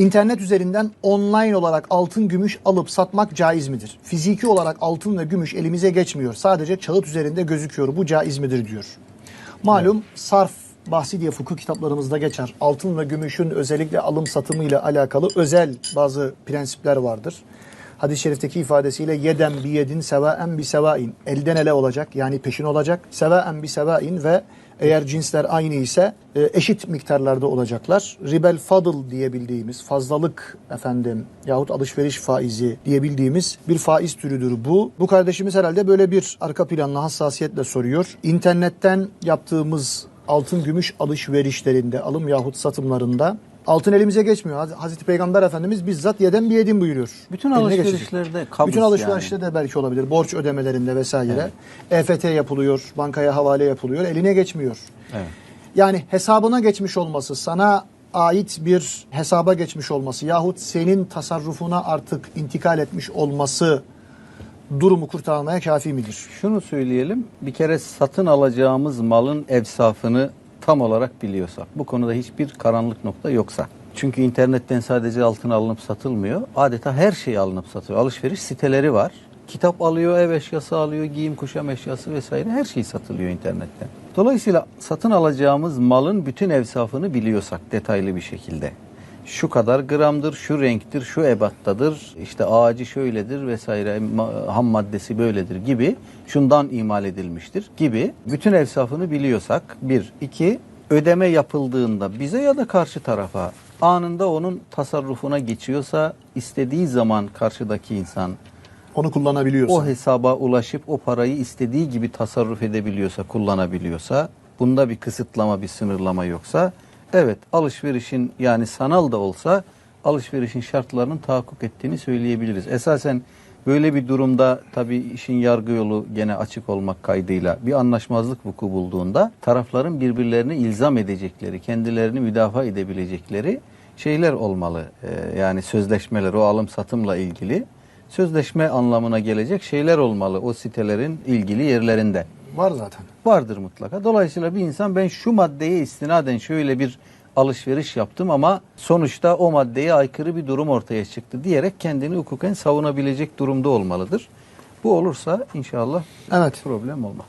İnternet üzerinden online olarak altın gümüş alıp satmak caiz midir? Fiziki olarak altın ve gümüş elimize geçmiyor. Sadece kağıt üzerinde gözüküyor. Bu caiz midir diyor. Malum sarf bahsi diye fıkıh kitaplarımızda geçer. Altın ve gümüşün özellikle alım satımıyla alakalı özel bazı prensipler vardır. Hadis-i şerifteki ifadesiyle yeden bi yedin sevaen bi sevain. Elden ele olacak yani peşin olacak. Sevaen bi sevain ve eğer cinsler aynı ise e, eşit miktarlarda olacaklar. Ribel fadıl diye bildiğimiz fazlalık efendim yahut alışveriş faizi diye bildiğimiz bir faiz türüdür bu. Bu kardeşimiz herhalde böyle bir arka planlı hassasiyetle soruyor. İnternetten yaptığımız altın gümüş alışverişlerinde alım yahut satımlarında altın elimize geçmiyor. Haz- Hazreti Peygamber Efendimiz bizzat yeden bir yedin buyuruyor. Bütün Eline alışverişlerde geçecek. kabız Bütün alışverişte yani. de belki olabilir. Borç ödemelerinde vesaire. EFT yapılıyor, bankaya havale yapılıyor. Eline geçmiyor. Evet. Yani hesabına geçmiş olması, sana ait bir hesaba geçmiş olması yahut senin tasarrufuna artık intikal etmiş olması durumu kurtarmaya kafi midir? Şunu söyleyelim. Bir kere satın alacağımız malın evsafını tam olarak biliyorsak, bu konuda hiçbir karanlık nokta yoksa. Çünkü internetten sadece altın alınıp satılmıyor. Adeta her şey alınıp satılıyor. Alışveriş siteleri var. Kitap alıyor, ev eşyası alıyor, giyim kuşam eşyası vesaire her şey satılıyor internetten. Dolayısıyla satın alacağımız malın bütün evsafını biliyorsak detaylı bir şekilde şu kadar gramdır, şu renktir, şu ebattadır, işte ağacı şöyledir vesaire, ham maddesi böyledir gibi, şundan imal edilmiştir gibi bütün evsafını biliyorsak bir, iki, ödeme yapıldığında bize ya da karşı tarafa anında onun tasarrufuna geçiyorsa istediği zaman karşıdaki insan Onu kullanabiliyorsun. o hesaba ulaşıp o parayı istediği gibi tasarruf edebiliyorsa, kullanabiliyorsa, bunda bir kısıtlama, bir sınırlama yoksa, evet alışverişin yani sanal da olsa alışverişin şartlarının tahakkuk ettiğini söyleyebiliriz. Esasen böyle bir durumda tabii işin yargı yolu gene açık olmak kaydıyla bir anlaşmazlık vuku bulduğunda tarafların birbirlerini ilzam edecekleri, kendilerini müdafaa edebilecekleri şeyler olmalı. Ee, yani sözleşmeler o alım satımla ilgili sözleşme anlamına gelecek şeyler olmalı o sitelerin ilgili yerlerinde. Var zaten. Vardır mutlaka. Dolayısıyla bir insan ben şu maddeye istinaden şöyle bir alışveriş yaptım ama sonuçta o maddeye aykırı bir durum ortaya çıktı diyerek kendini hukuken savunabilecek durumda olmalıdır. Bu olursa inşallah Evet. problem olmaz.